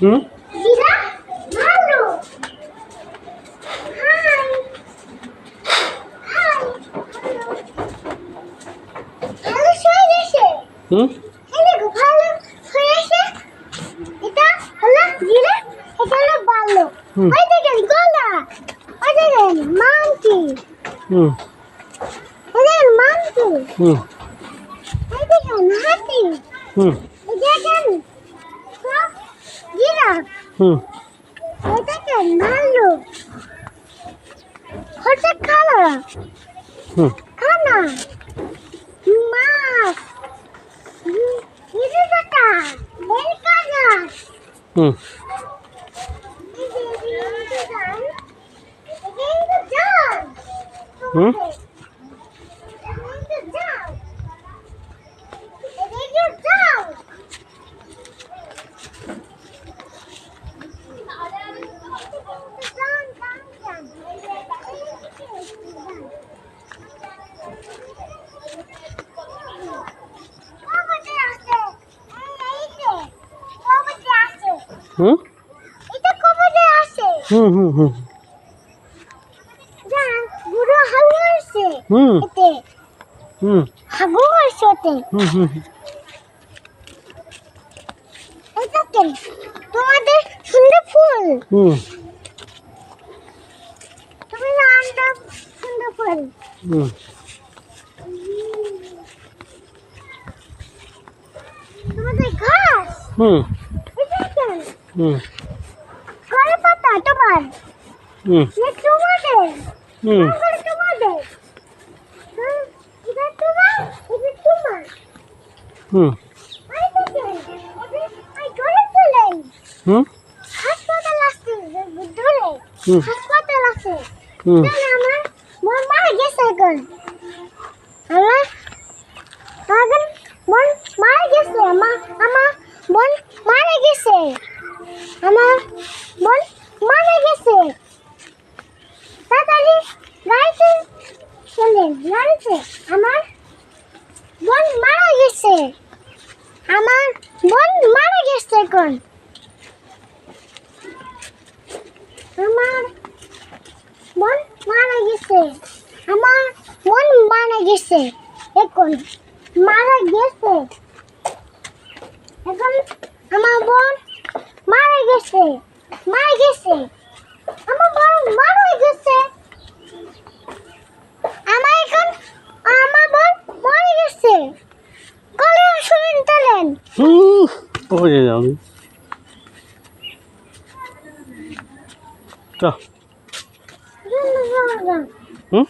হুম? হুম? হুম। ওই দেখেন গলা। ওই দেখেন মাংকি হুম। ওই দেখেন মাংকি হুম। ওই দেখেন হাতি। হুম ওই দেখেন সব জিরা হুম ওই দেখেন ভালো হচ্ছে খালা হুম খানা মাছ ইরুটা বেলকানা হুম হুম? হুম? এটা কবরে আছে। হুম হুম হুম। যা বুড়ো হাগু আছে হুম। এতে। হুম। হাগু আছে ওতে। হুম হুম এটা কেন তোমাদের সুন্দর ফুল। হুম। তুমি নামটা সুন্দর ফুল। হুম। তোমাদের ঘাস? হুম। হুম। করে পাতা তোমার। হুম। ये তোমাদের। হুম। তোমাদের। এটা তোমার এটা তোমার। হুম। হুম। হাসপাতাল আছে হুম। হাসপাতাল আছে। আমার মারা গেছে এখন। আমার এখন মন মারা গেছে আমার আমার মন মারা গেছে আমার মন মারা গেছে তাড়াতাড়ি গাড়িতে চলেন গাড়িতে আমার মন মারা গেছে। আমার মন মারা গেছে এখন। আমার মন মারা গেছে। আমার মন মারা গেছে এখন। মারা গেছে। এখন আমার বোন মারা গেছে। মারা গেছে। 不会你，的。嗯？